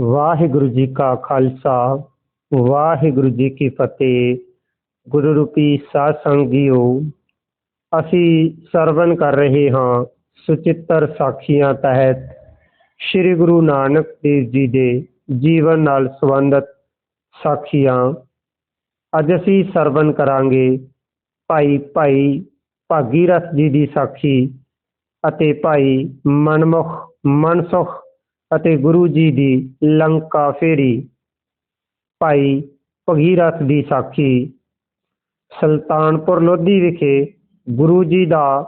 ਵਾਹਿਗੁਰੂ ਜੀ ਕਾ ਖਾਲਸਾ, ਵਾਹਿਗੁਰੂ ਜੀ ਕੀ ਫਤਿਹ। ਗੁਰੂ ਰੂਪੀ ਸਾਧ ਸੰਗ ਅਸੀਂ ਸਰਵਨ ਕਰ ਰਹੇ ਹਾਂ ਸੁਚਿੱਤਰ ਸਾਖੀਆਂ ਤਹਿਤ ਸ੍ਰੀ ਗੁਰੂ ਨਾਨਕ ਦੇਵ ਜੀ ਦੇ ਜੀਵਨ ਨਾਲ ਸੰਬੰਧਿਤ ਸਾਖੀਆਂ। ਅੱਜ ਅਸੀਂ ਸਰਵਨ ਕਰਾਂਗੇ ਭਾਈ ਭਾਈ ਭਾਗੀਰਥ ਜੀ ਦੀ ਸਾਖੀ ਅਤੇ ਭਾਈ ਮਨਮੁਖ ਮਨਸੁਖ ਅਤੇ ਗੁਰੂ ਜੀ ਦੀ ਲੰਕਾ ਫੇਰੀ। ਭਾਈ ਭਗੀਰਥ ਦੀ ਸਾਖੀ। ਸੁਲਤਾਨਪੁਰ ਲੋਧੀ ਵਿਖੇ ਗੁਰੂ ਜੀ ਦਾ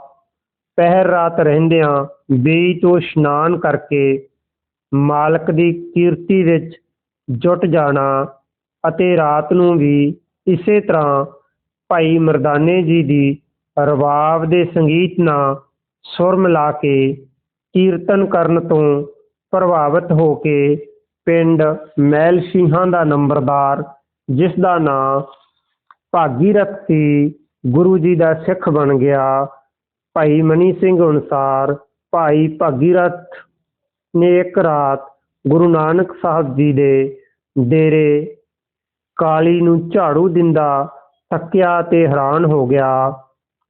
ਪਹਿਰ ਰਾਤ ਰਹਿੰਦਿਆਂ ਬੇਈ ਤੋਂ ਇਸ਼ਨਾਨ ਕਰਕੇ ਮਾਲਕ ਦੀ ਕੀਰਤੀ ਵਿੱਚ ਜੁਟ ਜਾਣਾ ਅਤੇ ਰਾਤ ਨੂੰ ਵੀ ਇਸੇ ਤਰ੍ਹਾਂ ਭਾਈ ਮਰਦਾਨੇ ਜੀ ਦੀ ਰਬਾਬ ਦੇ ਸੰਗੀਤ ਨਾਲ ਸੁਰ ਮਿਲਾ ਕੇ ਕੀਰਤਨ ਕਰਨ ਤੋਂ ਪ੍ਰਭਾਵਿਤ ਹੋ ਕੇ ਪਿੰਡ ਮਹਿਲ ਸਿੰਘਾਂ ਦਾ ਨੰਬਰਦਾਰ, ਜਿਸ ਦਾ ਨਾਂ ਭਾਗੀਰਥ ਸੀ, ਗੁਰੂ ਜੀ ਦਾ ਸਿੱਖ ਬਣ ਗਿਆ। ਭਾਈ ਮਨੀ ਸਿੰਘ ਅਨੁਸਾਰ ਭਾਈ ਭਾਗੀਰਥ ਨੇ ਇੱਕ ਰਾਤ ਗੁਰੂ ਨਾਨਕ ਸਾਹਿਬ ਜੀ ਦੇ ਡੇਰੇ ਕਾਲੀ ਨੂੰ ਝਾੜੂ ਦਿੰਦਾ ਥੱਕਿਆ ਤੇ ਹੈਰਾਨ ਹੋ ਗਿਆ।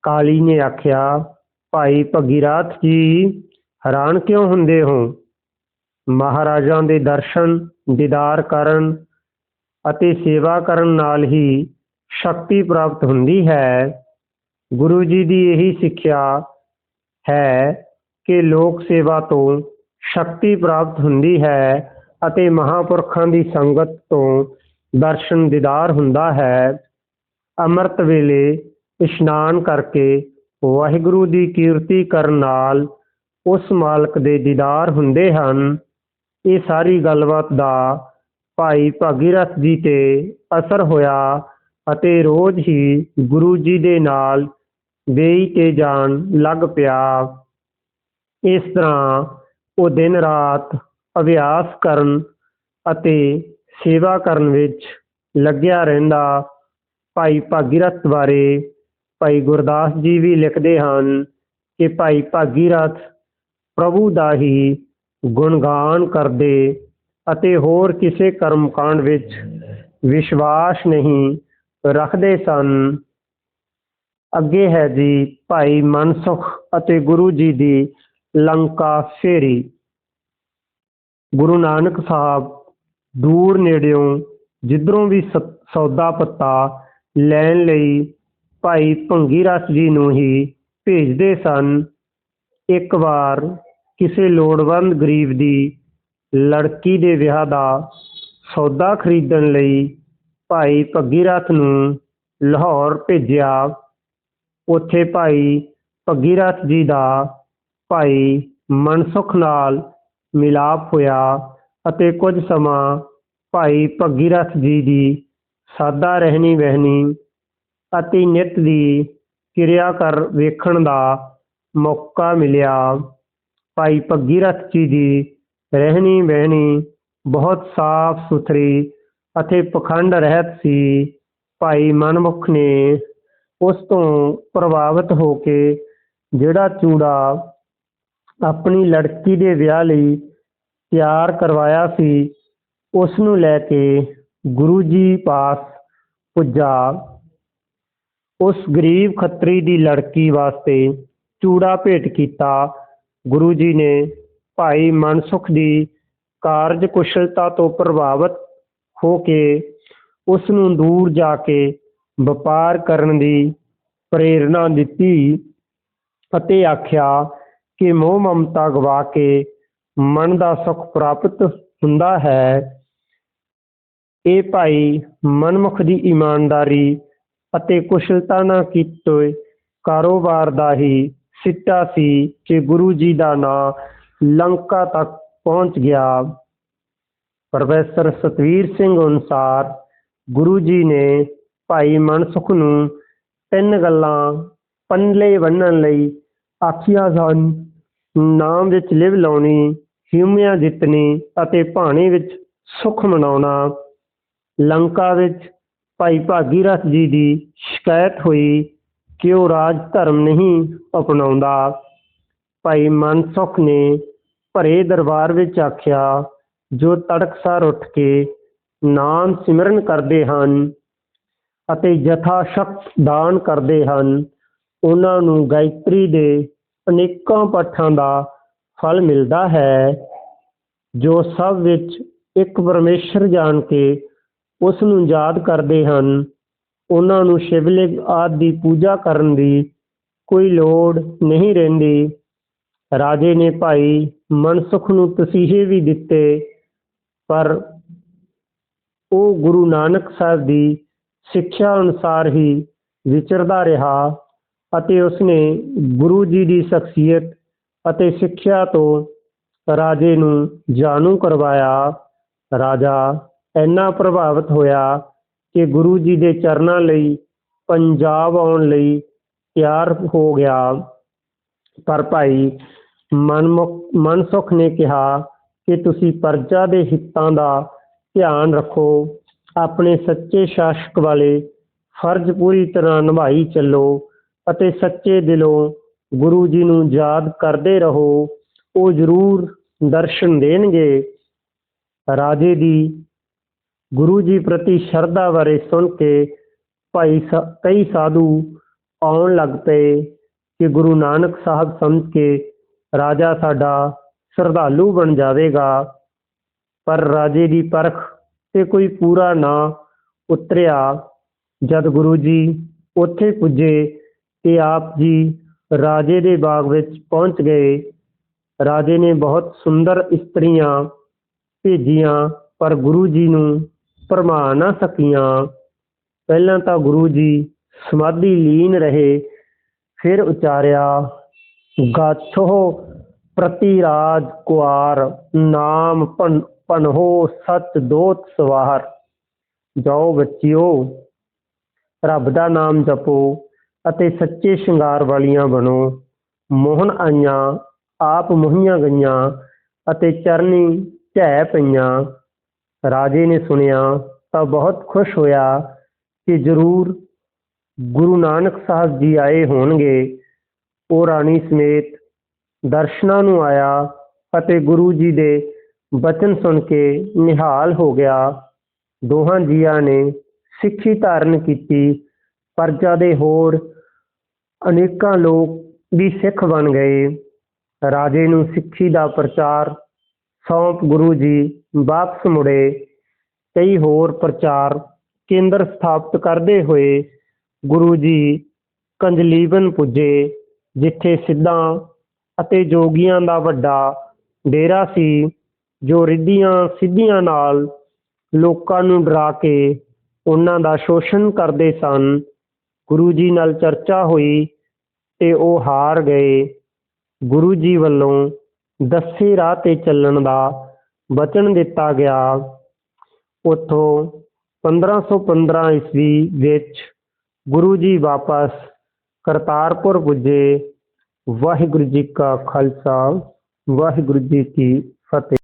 ਕਾਲੀ ਨੇ ਆਖਿਆ, ਭਾਈ ਭਗੀਰਥ ਜੀ ਹੈਰਾਨ ਕਿਉਂ ਹੁੰਦੇ ਹੋ? ਮਹਾਰਾਜਾਂ ਦੇ ਦਰਸ਼ਨ, ਦੀਦਾਰ ਕਰਨ ਅਤੇ ਸੇਵਾ ਕਰਨ ਨਾਲ ਹੀ ਸ਼ਕਤੀ ਪ੍ਰਾਪਤ ਹੁੰਦੀ ਹੈ। ਗੁਰੂ ਜੀ ਦੀ ਇਹੀ ਸਿੱਖਿਆ ਹੈ ਕਿ ਲੋਕ ਸੇਵਾ ਤੋਂ ਸ਼ਕਤੀ ਪ੍ਰਾਪਤ ਹੁੰਦੀ ਹੈ ਅਤੇ ਮਹਾਪੁਰਖਾਂ ਦੀ ਸੰਗਤ ਤੋਂ ਦਰਸ਼ਨ ਦੀਦਾਰ ਹੁੰਦਾ ਹੈ। ਅੰਮ੍ਰਿਤ ਵੇਲੇ ਇਸ਼ਨਾਨ ਕਰਕੇ ਵਾਹਿਗੁਰੂ ਦੀ ਕੀਰਤੀ ਕਰਨ ਨਾਲ ਉਸ ਮਾਲਕ ਦੇ ਦੀਦਾਰ ਹੁੰਦੇ ਹਨ। ਇਹ ਸਾਰੀ ਗੱਲਬਾਤ ਦਾ ਭਾਈ ਭਾਗੀਰਥ ਜੀ ਤੇ ਅਸਰ ਹੋਇਆ ਅਤੇ ਰੋਜ਼ ਹੀ ਗੁਰੂ ਜੀ ਦੇ ਨਾਲ ਵੇਈ ਤੇ ਜਾਣ ਲੱਗ ਪਿਆ। ਇਸ ਤਰ੍ਹਾਂ ਉਹ ਦਿਨ ਰਾਤ ਅਭਿਆਸ ਕਰਨ ਅਤੇ ਸੇਵਾ ਕਰਨ ਵਿੱਚ ਲੱਗਿਆ ਰਹਿੰਦਾ। ਭਾਈ ਭਾਗੀਰਥ ਬਾਰੇ ਭਾਈ ਗੁਰਦਾਸ ਜੀ ਵੀ ਲਿਖਦੇ ਹਨ ਕਿ ਭਾਈ ਭਾਗੀਰਥ ਪ੍ਰਭੂ ਦਾ ਹੀ ਗੁਣਗਾਨ ਕਰਦੇ ਅਤੇ ਹੋਰ ਕਿਸੇ ਕਰਮਕਾਂਡ ਵਿੱਚ ਵਿਸ਼ਵਾਸ ਨਹੀਂ ਰੱਖਦੇ ਸਨ। ਅੱਗੇ ਹੈ ਜੀ ਭਾਈ ਮਨਸੁਖ ਅਤੇ ਗੁਰੂ ਜੀ ਦੀ ਲੰਕਾ ਫੇਰੀ। ਗੁਰੂ ਨਾਨਕ ਸਾਹਿਬ ਦੂਰ ਨੇੜਿਓਂ ਜਿੱਧਰੋਂ ਵੀ ਸੌਦਾ ਪੱਤਾ ਲੈਣ ਲਈ ਭਾਈ ਭੰਗੀ ਰਸ ਜੀ ਨੂੰ ਹੀ ਭੇਜਦੇ ਸਨ ਇੱਕ ਵਾਰ ਕਿਸੇ ਲੋੜਵੰਦ ਗਰੀਬ ਦੀ ਲੜਕੀ ਦੇ ਵਿਆਹ ਦਾ ਸੌਦਾ ਖਰੀਦਣ ਲਈ ਭਾਈ ਭਗੀਰਥ ਨੂੰ ਲਾਹੌਰ ਭੇਜਿਆ। ਉੱਥੇ ਭਾਈ ਭਗੀਰਥ ਜੀ ਦਾ ਭਾਈ ਮਨਸੁਖ ਨਾਲ ਮਿਲਾਪ ਹੋਇਆ ਅਤੇ ਕੁਝ ਸਮਾਂ ਭਾਈ ਭੱਗੀਰਥ ਜੀ ਦੀ ਸਾਦਾ ਰਹਿਣੀ ਵਹਿਣੀ ਅਤੇ ਨਿਤ ਦੀ ਕਿਰਿਆ ਕਰ ਵੇਖਣ ਦਾ ਮੌਕਾ ਮਿਲਿਆ। ਭਾਈ ਭਗੀਰਥ ਜੀ ਦੀ ਰਹਿਣੀ ਬਹਿਣੀ ਬਹੁਤ ਸਾਫ਼ ਸੁਥਰੀ ਅਤੇ ਪਖੰਡ ਰਹਿਤ ਸੀ। ਭਾਈ ਮਨਮੁਖ ਨੇ ਉਸ ਤੋਂ ਪ੍ਰਭਾਵਿਤ ਹੋ ਕੇ ਜਿਹੜਾ ਚੂੜਾ ਆਪਣੀ ਲੜਕੀ ਦੇ ਵਿਆਹ ਲਈ ਤਿਆਰ ਕਰਵਾਇਆ ਸੀ, ਉਸ ਨੂੰ ਲੈ ਕੇ ਗੁਰੂ ਜੀ ਪਾਸ ਪੁੱਜਾ। ਉਸ ਗਰੀਬ ਖੱਤਰੀ ਦੀ ਲੜਕੀ ਵਾਸਤੇ ਚੂੜਾ ਭੇਟ ਕੀਤਾ। ਗੁਰੂ ਜੀ ਨੇ ਭਾਈ ਮਨਸੁਖ ਦੀ ਕਾਰਜ ਕੁਸ਼ਲਤਾ ਤੋਂ ਪ੍ਰਭਾਵਿਤ ਹੋ ਕੇ ਉਸ ਨੂੰ ਦੂਰ ਜਾ ਕੇ ਵਪਾਰ ਕਰਨ ਦੀ ਪ੍ਰੇਰਣਾ ਦਿੱਤੀ ਅਤੇ ਆਖਿਆ ਕਿ ਮੋਹ ਮਮਤਾ ਗਵਾ ਕੇ ਮਨ ਦਾ ਸੁਖ ਪ੍ਰਾਪਤ ਹੁੰਦਾ ਹੈ। ਇਹ ਭਾਈ ਮਨਮੁਖ ਦੀ ਇਮਾਨਦਾਰੀ ਅਤੇ ਕੁਸ਼ਲਤਾ ਨਾਲ ਕੀਤੇ ਕਾਰੋਬਾਰ ਦਾ ਹੀ ਸਿੱਟਾ ਸੀ ਕਿ ਗੁਰੂ ਜੀ ਦਾ ਨਾਂ ਲੰਕਾ ਤੱਕ ਪਹੁੰਚ ਗਿਆ। ਪ੍ਰੋਫੈਸਰ ਸਤਵੀਰ ਸਿੰਘ ਅਨੁਸਾਰ ਗੁਰੂ ਜੀ ਨੇ ਭਾਈ ਮਨਸੁਖ ਨੂੰ ਤਿੰਨ ਗੱਲਾਂ ਪੱਲੇ ਬੰਨਣ ਲਈ ਆਖੀਆਂ ਸਨ। ਨਾਮ ਵਿੱਚ ਲਿਵ ਲਾਉਣੀ ਹਿਉਮਿਆਂ ਜਿੱਤਣੀ ਅਤੇ ਭਾਣੇ ਵਿੱਚ ਸੁਖ ਮਨਾਉਣਾ। ਲੰਕਾ ਵਿੱਚ ਭਾਈ ਭਾਗੀਰਥ ਜੀ ਦੀ ਸ਼ਿਕਾਇਤ ਹੋਈ ਕਿ ਉਹ ਰਾਜ ਧਰਮ ਨਹੀਂ ਅਪਣਾਉਂਦਾ? ਭਾਈ ਮਨਸੁਖ ਨੇ ਭਰੇ ਦਰਬਾਰ ਵਿੱਚ ਆਖਿਆ, ਜੋ ਤੜਕਸਾਰ ਉੱਠ ਕੇ ਨਾਮ ਸਿਮਰਨ ਕਰਦੇ ਹਨ ਅਤੇ ਯਥਾ ਸ਼ਕਤ ਦਾਨ ਕਰਦੇ ਹਨ, ਉਹਨਾਂ ਨੂੰ ਗਾਇਤਰੀ ਦੇ ਅਨੇਕਾਂ ਪਾਠਾਂ ਦਾ ਫਲ ਮਿਲਦਾ ਹੈ, ਜੋ ਸਭ ਵਿੱਚ ਇੱਕ ਪਰਮੇਸ਼ਰ ਜਾਣ ਕੇ ਉਸ ਨੂੰ ਯਾਦ ਕਰਦੇ ਹਨ। ਉਹਨਾਂ ਨੂੰ ਸ਼ਿਵਲਿੰਗ ਆਦਿ ਦੀ ਪੂਜਾ ਕਰਨ ਦੀ ਕੋਈ ਲੋੜ ਨਹੀਂ ਰਹਿੰਦੀ। ਰਾਜੇ ਨੇ ਭਾਈ ਮਨਸੁਖ ਨੂੰ ਤਸੀਹੇ ਵੀ ਦਿੱਤੇ, ਪਰ ਉਹ ਗੁਰੂ ਨਾਨਕ ਸਾਹਿਬ ਦੀ ਸਿੱਖਿਆ ਅਨੁਸਾਰ ਹੀ ਵਿਚਰਦਾ ਰਿਹਾ ਅਤੇ ਉਸਨੇ ਗੁਰੂ ਜੀ ਦੀ ਸ਼ਖਸੀਅਤ ਅਤੇ ਸਿੱਖਿਆ ਤੋਂ ਰਾਜੇ ਨੂੰ ਜਾਣੂ ਕਰਵਾਇਆ। ਰਾਜਾ ਇੰਨਾ ਪ੍ਰਭਾਵਿਤ ਹੋਇਆ ਕਿ ਗੁਰੂ ਜੀ ਦੇ ਚਰਨਾਂ ਲਈ ਪੰਜਾਬ ਆਉਣ ਲਈ ਤਿਆਰ ਹੋ ਗਿਆ। ਪਰ ਭਾਈ ਮਨਮੁਖ, ਮਨਸੁਖ ਨੇ ਕਿਹਾ ਕਿ ਤੁਸੀਂ ਪ੍ਰਜਾ ਦੇ ਹਿੱਤਾਂ ਦਾ ਧਿਆਨ ਰੱਖੋ, ਆਪਣੇ ਸੱਚੇ ਸ਼ਾਸਕ ਵਾਲੇ ਫਰਜ਼ ਪੂਰੀ ਤਰ੍ਹਾਂ ਨਿਭਾਈ ਚੱਲੋ ਅਤੇ ਸੱਚੇ ਦਿਲੋਂ ਗੁਰੂ ਜੀ ਨੂੰ ਯਾਦ ਕਰਦੇ ਰਹੋ, ਉਹ ਜ਼ਰੂਰ ਦਰਸ਼ਨ ਦੇਣਗੇ। ਰਾਜੇ ਦੀ ਗੁਰੂ ਜੀ ਪ੍ਰਤੀ ਸ਼ਰਧਾ ਬਾਰੇ ਸੁਣ ਕੇ ਭਾਈ ਸ- ਕਈ ਸਾਧੂ ਆਉਣ ਲੱਗ ਪਏ ਕਿ ਗੁਰੂ ਨਾਨਕ ਸਾਹਿਬ ਸਮਝ ਕੇ ਰਾਜਾ ਸਾਡਾ ਸ਼ਰਧਾਲੂ ਬਣ ਜਾਵੇਗਾ, ਪਰ ਰਾਜੇ ਦੀ ਪਰਖ ਤੇ ਕੋਈ ਪੂਰਾ ਨਾ ਉਤਰਿਆ। ਜਦ ਗੁਰੂ ਜੀ ਉੱਥੇ ਪੁੱਜੇ ਤੇ ਆਪ ਜੀ ਰਾਜੇ ਦੇ ਬਾਗ ਵਿੱਚ ਪਹੁੰਚ ਗਏ, ਰਾਜੇ ਨੇ ਬਹੁਤ ਸੁੰਦਰ ਇਸਤਰੀਆਂ ਭੇਜੀਆਂ, ਪਰ ਗੁਰੂ ਜੀ ਨੂੰ ਭਰਮਾ ਨਾ ਸਕੀਆਂ। ਪਹਿਲਾਂ ਤਾਂ ਗੁਰੂ ਜੀ ਸਮਾਧੀ ਲੀਨ ਰਹੇ, ਫਿਰ ਉਚਾਰਿਆ ਗਾਥੋ ਪ੍ਰਤੀ ਕੁਆਰ, ਨਾਮ ਭਨ ਭਨਹੋ ਸਤ ਦੋਤ ਸਵਾਰ, ਜਾਓ ਬੱਚਿਓ, ਰੱਬ ਦਾ ਨਾਮ ਜਪੋ ਅਤੇ ਸੱਚੇ ਸ਼ਿੰਗਾਰ ਵਾਲੀਆਂ ਬਣੋ। ਮੋਹਨ ਆਈਆਂ, ਆਪ ਮੁਹੀਆਂ ਗਈਆਂ ਅਤੇ ਚਰਨੀ ਝੈ ਪਈਆਂ। ਰਾਜੇ ਨੇ ਸੁਣਿਆ ਤਾਂ ਬਹੁਤ ਖੁਸ਼ ਹੋਇਆ ਕਿ ਜ਼ਰੂਰ ਗੁਰੂ ਨਾਨਕ ਸਾਹਿਬ ਜੀ ਆਏ ਹੋਣਗੇ। ਉਹ ਰਾਣੀ ਸਮੇਤ ਦਰਸ਼ਨਾਂ ਨੂੰ ਆਇਆ ਅਤੇ ਗੁਰੂ ਜੀ ਦੇ ਬਚਨ ਸੁਣ ਕੇ ਨਿਹਾਲ ਹੋ ਗਿਆ। ਦੋਹਾਂ ਜੀਆਂ ਨੇ ਸਿੱਖੀ ਧਾਰਨ ਕੀਤੀ। ਪਰਜਾ ਦੇ ਹੋਰ ਅਨੇਕਾਂ ਲੋਕ ਵੀ ਸਿੱਖ ਬਣ ਗਏ। ਰਾਜੇ ਨੂੰ ਸਿੱਖੀ ਦਾ ਪ੍ਰਚਾਰ ਸੌਂਪ ਗੁਰੂ ਜੀ, ਵਾਪਸ ਮੁੜੇ। ਕਈ ਹੋਰ ਪ੍ਰਚਾਰ ਕੇਂਦਰ ਸਥਾਪਿਤ ਕਰਦੇ ਹੋਏ ਗੁਰੂ ਜੀ ਕੰਜਲੀਵਨ ਪੁੱਜੇ, ਜਿੱਥੇ ਸਿੱਧਾਂ ਅਤੇ ਜੋਗੀਆਂ ਦਾ ਵੱਡਾ ਡੇਰਾ ਸੀ, ਜੋ ਰਿੱਧੀਆਂ ਸਿੱਧੀਆਂ ਨਾਲ ਲੋਕਾਂ ਨੂੰ ਡਰਾ ਕੇ ਉਹਨਾਂ ਦਾ ਸ਼ੋਸ਼ਣ ਕਰਦੇ ਸਨ। ਗੁਰੂ ਜੀ ਨਾਲ ਚਰਚਾ ਹੋਈ ਤੇ ਉਹ ਹਾਰ ਗਏ। ਗੁਰੂ ਜੀ ਵੱਲੋਂ ਦੱਸੇ ਰਾਹ ਤੇ ਚੱਲਣ ਦਾ ਵਚਨ ਦਿੱਤਾ ਗਿਆ। ਉੱਥੋਂ 1515 ਈਸਵੀ ਵਿੱਚ ਗੁਰੂ ਜੀ ਵਾਪਸ ਕਰਤਾਰਪੁਰ ਪੁੱਜੇ। ਵਾਹਿਗੁਰੂ ਜੀ ਕਾ ਖਾਲਸਾ, ਵਾਹਿਗੁਰੂ ਜੀ ਕੀ ਫਤਿਹ।